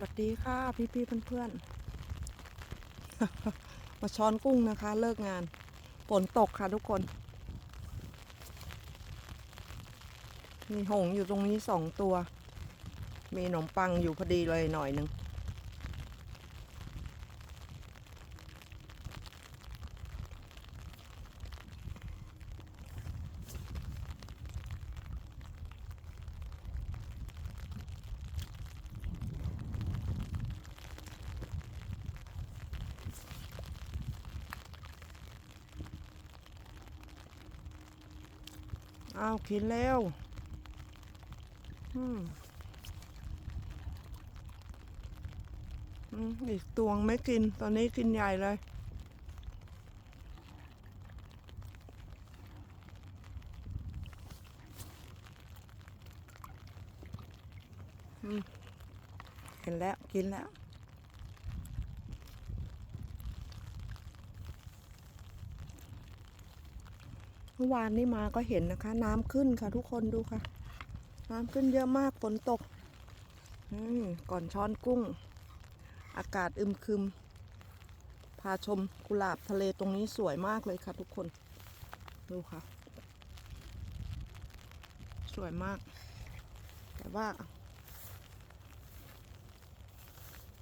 สวัสดีค่ะพี่พี่ๆเพื่อนมาช้อนกุ้งนะคะ เลิกงานฝนตกค่ะทุกคน มีหงอยู่ตรงนี้สองตัว มีขนมปังอยู่พอดีเลยหน่อยหนึ่ง อ้าวกินแล้วอืมอืมอีกตวงไม่กิน ตอนนี้กินใหญ่เลยอืมเห็นแล้ว กินแล้ว เมื่อวานนี้มาก็เห็นนะคะ น้ำขึ้นค่ะทุกคนดูค่ะ น้ำขึ้นเยอะมากฝนตกอมก่อนช้อนกุ้ง อากาศอึมครึม พาชมกุหลาบทะเลตรงนี้สวยมากเลยค่ะทุกคน ดูค่ะ สวยมาก แต่ว่า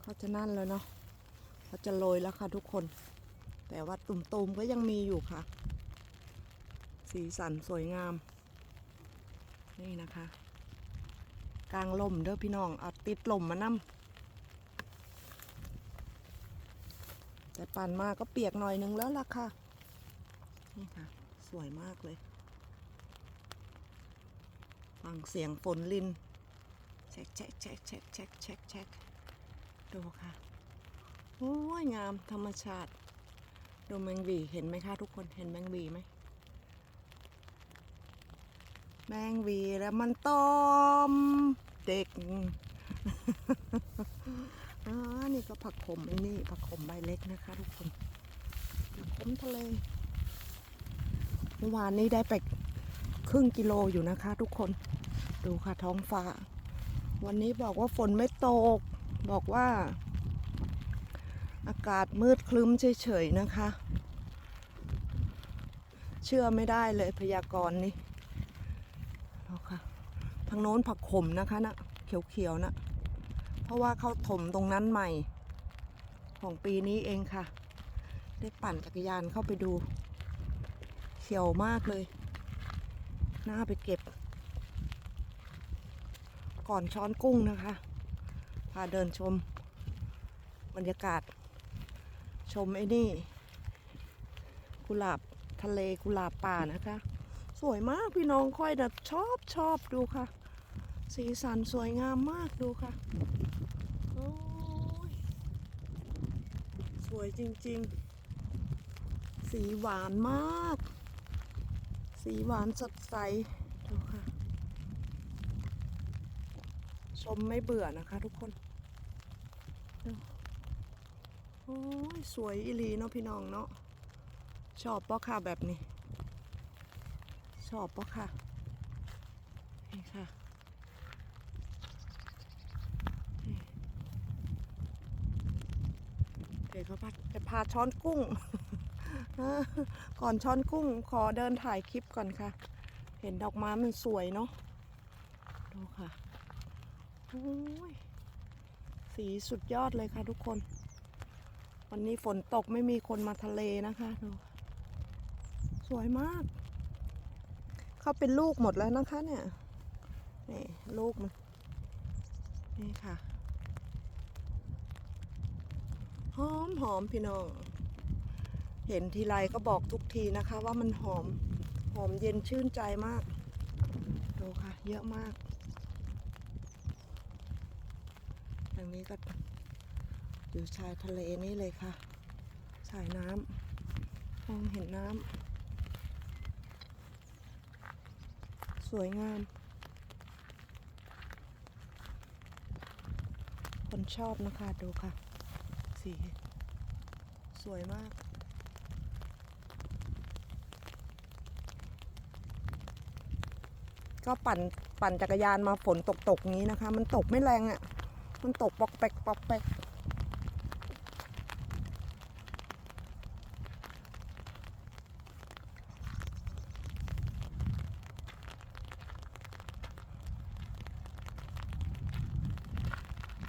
เขาจะนั่นเลยเนาะเขาจะโรยแล้วค่ะทุกคน แต่ว่าตุ่มๆก็ยังมีอยู่ค่ะ สีสันสวยงาม นี่นะคะ กลางลมเด้อพี่น้อง เอาติดลมมานั่มแต่ปั่นมาก็เปียกหน่อยนึงแล้วล่ะค่ะ นี่ค่ะ สวยมากเลย ฟังเสียงฝนลินแช็คแช็คแช็คแช็คแช็คแช็คแช็คดูค่ะ โอ้ยงามธรรมชาติ ดูแมงวีเห็นไหมคะทุกคน เห็นแมงวีไหม แมงวีแล้วมันตอมเด็กอ่านี่ก็ผักขมไอ้นี่ผักขมใบเล็กนะคะ ทุกคนผักขมทะเลเมื่อวานนี้ได้ไปครึ่งกิโลอยู่นะคะ ทุกคน ดูค่ะท้องฟ้า วันนี้บอกว่าฝนไม่ตก บอกว่า อากาศมืดคลึ้มเฉยๆนะคะ เชื่อไม่ได้เลยพยากรณ์นี่างโน้นผักขมนะคะนะเขียวๆนะเพราะว่าเขาถมตรงนั้นใหม่ ของปีนี้เองค่ะ ได้ปั่นจักรยานเข้าไปดู เขียวมากเลย น่าไปเก็บ ก่อนช้อนกุ้งนะคะ พาเดินชม บรรยากาศ ชมไอ้นี่ กุหลาบทะเลกุหลาบป่านะคะ สวยมากพี่น้องค่อยแบบชอบชอบดูค่ะ สีสันสวยงามมากดูค่ะ โอ้ย สวยจริงๆ สีหวานมาก สีหวานสดใส ดูค่ะ ชมไม่เบื่อนะคะทุกคนโอ้ย สวยอีลีเนาะพี่น้องเนาะ ชอบปะค่ะแบบนี้ ชอบปะค่ะ นี่ค่ะนี่เดี๋ยวเขาจะพาช้อนกุ้ง ก่อนช้อนกุ้งขอเดินถ่ายคลิปก่อนค่ะ เห็นดอกไม้มันสวยเนาะ ดูค่ะโอ้ยสีสุดยอดเลยค่ะทุกคน วันนี้ฝนตกไม่มีคนมาทะเลนะคะดูสวยมาก เขาเป็นลูกหมดแล้วนะคะเนี่ย นี่ลูกมัน นี่ค่ะ หอมหอมพี่น้อง เห็นทีไรก็บอกทุกทีนะคะ ว่ามันหอมหอมเย็นชื่นใจมาก ดูค่ะ เยอะมากทางนี้ก็อยู่ชายทะเลนี่เลยค่ะ สายน้ำมองเห็นน้ำสวยงาม คนชอบนะคะ ดูค่ะ สีสวยมากก็ปั่นปั่นจักรยานมาฝนตกตกๆงี้นะคะ มันตกไม่แรงอะ่ะ มันตกปอกแปกปอกแปก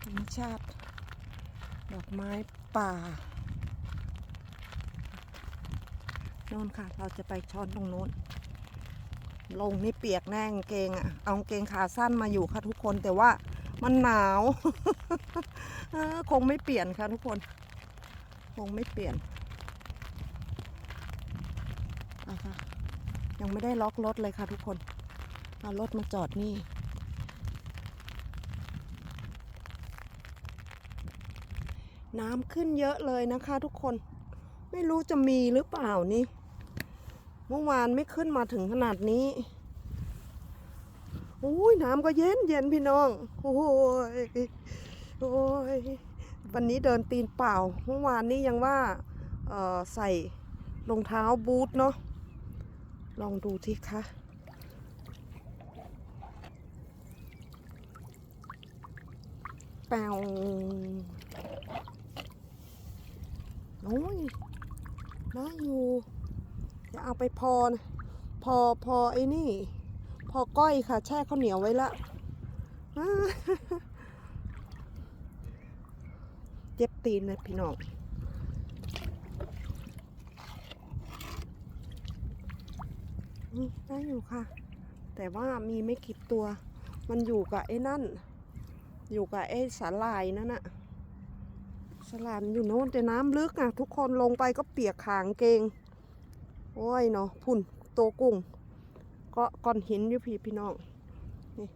ธรรมชาติ อกไม้ป่าโน่นค่ะ เราจะไปช้อนตรงโน้น ลงนี่เปียกแน่งเกงอะเอาเกงขาสั้นมาอยู่ค่ะทุกคนแต่ว่ามันหนาวคงไม่เปลี่ยนค่ะทุกคน คงไม่เปลี่ยนอะค่ะยังไม่ได้ล็อกรถเลยค่ะทุกคนเอารถมาจอดนี่ น้ำขึ้นเยอะเลยนะคะ ทุกคน ไม่รู้จะมีหรือเปล่านี่ เมื่อวานไม่ขึ้นมาถึงขนาดนี้โอ้ยน้ำก็เย็นเย็นพี่น้อง โอ้ยโอ้ยวันนี้เดินตีนเปล่า เมื่อวานนี้ยังว่าใส่รองเท้าบูทเนาะ ลองดูทีคะแปว โอ้ยน่าอยู่ จะเอาไปพอ พอพอไอ้นี่ พอก้อยค่ะ แช่ข้าวเหนียวไว้ละเจ็บตีนเลยพี่น้องนี่ได้อยู่ค่ะ แต่ว่ามีไม่กี่ตัว มันอยู่กับไอ้นั่น อยู่กับไอ้สาลายนั่นน่ะ สลามอยู่โน้นแต่น้ำลึกอะ ทุกคนลงไปก็เปียกขางเกง โอ้ยเนาะพุ่นโตกุ้ง ก็ก้อนหินอยู่พี่พี่น้องนี่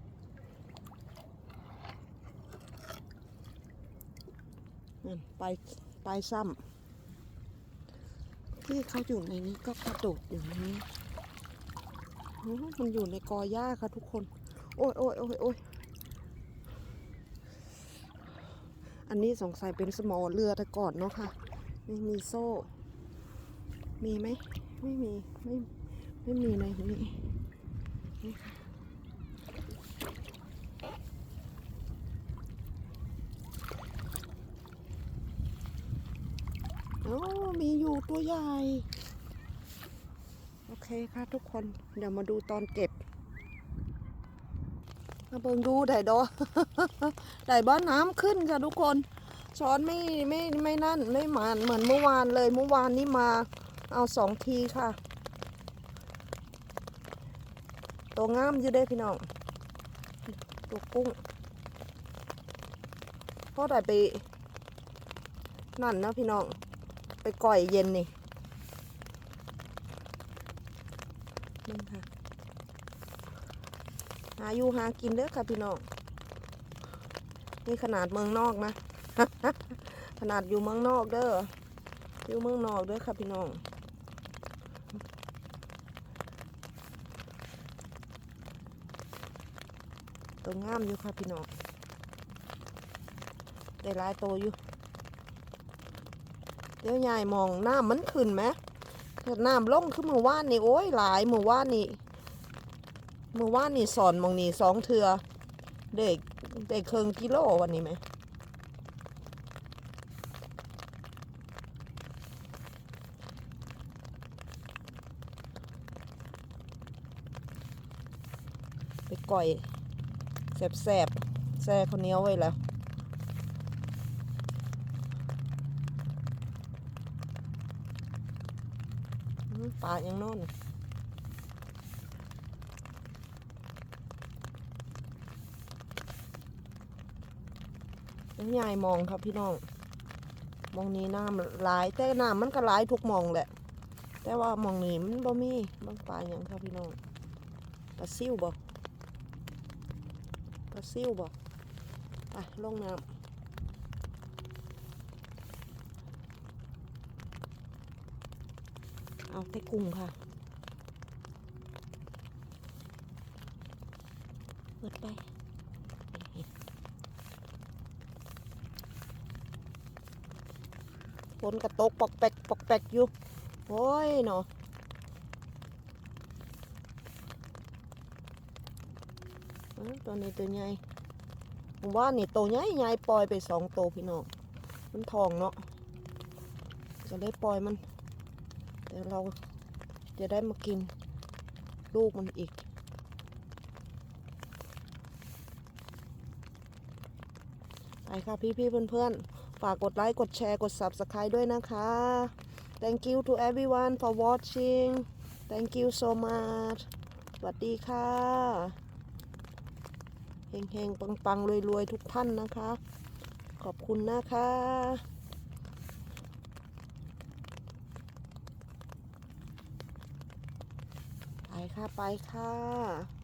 นั่นไปไปซ้ำที่เขาอยู่ในนี้ก็กระโดดอยู่ในนี้มันอยู่ในกอหญ้าค่ะทุกคน โอ้ยโอ้ยโอ้ยโอ้ย อันนี้สงสัยเป็นสมอเรือแต่ก่อนเนาะค่ะไม่มีโซ่ มีไหม ไม่มี ไม่ไม่มีในนี้นี่ค่ะโอ้มีอยู่ตัวใหญ่ โอเคค่ะทุกคน เดี๋ยวมาดูตอนเก็บ มาเบิ่งดูได้ดอได้บ้านน้ำขึ้นค่ะทุกคน ช้อนไม่ไม่ไม่นั่นไม่หมานเหมือนเมื่อวานเลยเมื่อวานนี้มาเอาสองทีค่ะ ตัวงามอยู่เด้พี่น้อง ตัวกุ้งเพราะได้ไป นั่นนะพี่น้อง ไปก่อยเย็นนี่ค่ะ หาอยู่หากินเด้อค่ะพี่น้อง นี่ขนาดเมืองนอกนะ ขนาดอยู่เมืองนอกเด้อ อยู่เมืองนอกเด้อค่ะพี่น้อง ตัวงามอยู่ค่ะพี่น้อง ได้หลายตัวอยู่ เดี๋ยวยายมองหน้ำมันขึ้นไหมน้ำล่งขึ้นเมื่อวานนี่โอ้ยหลายเมื่อวานนี่ มื่อวานนี่สอนมองนี่สองเทือเด็กเด็กเคิงกิโลวันนี้ไหมไปก่อยแสบแสบแซ่ข้าวเนียไว้แล้วอื้อปลายังโน่ นยายมองครับพี่น้องมองนี้น้ำหลาย แต่น้ำมันก็หลายทุกมองแหละ แต่ว่ามองนี้มันบ่มีบางปลาหยังครับพี่น้องปลาซิวบ่ปลาซิวบ่ไปลงน้ำเอาแต่กุ้งค่ะ เปิดไป ฝนกระตกปอกแปกปอกแปกอยู่ โอ้ยเนาะเอ้อตัวนี้ตัวใหญ่ผมว่านี่โตใหญ่ใหญ่ปล่อยไปสองโตพี่น้องมันทองเนาะจะได้ปล่อยมันเดี๋ยวเราจะได้มากินลูกมันอีกไปค่ะพี่พี่ๆเพื่อน ฝากกดไลค์ กดแชร์ กด Subscribe ด้วยนะคะ Thank you to everyone for watching Thank you so much สวัสดีค่ะเฮงๆ ปังๆ รวยๆ ทุกท่านนะคะ ขอบคุณนะคะไปค่ะ ไปค่ะ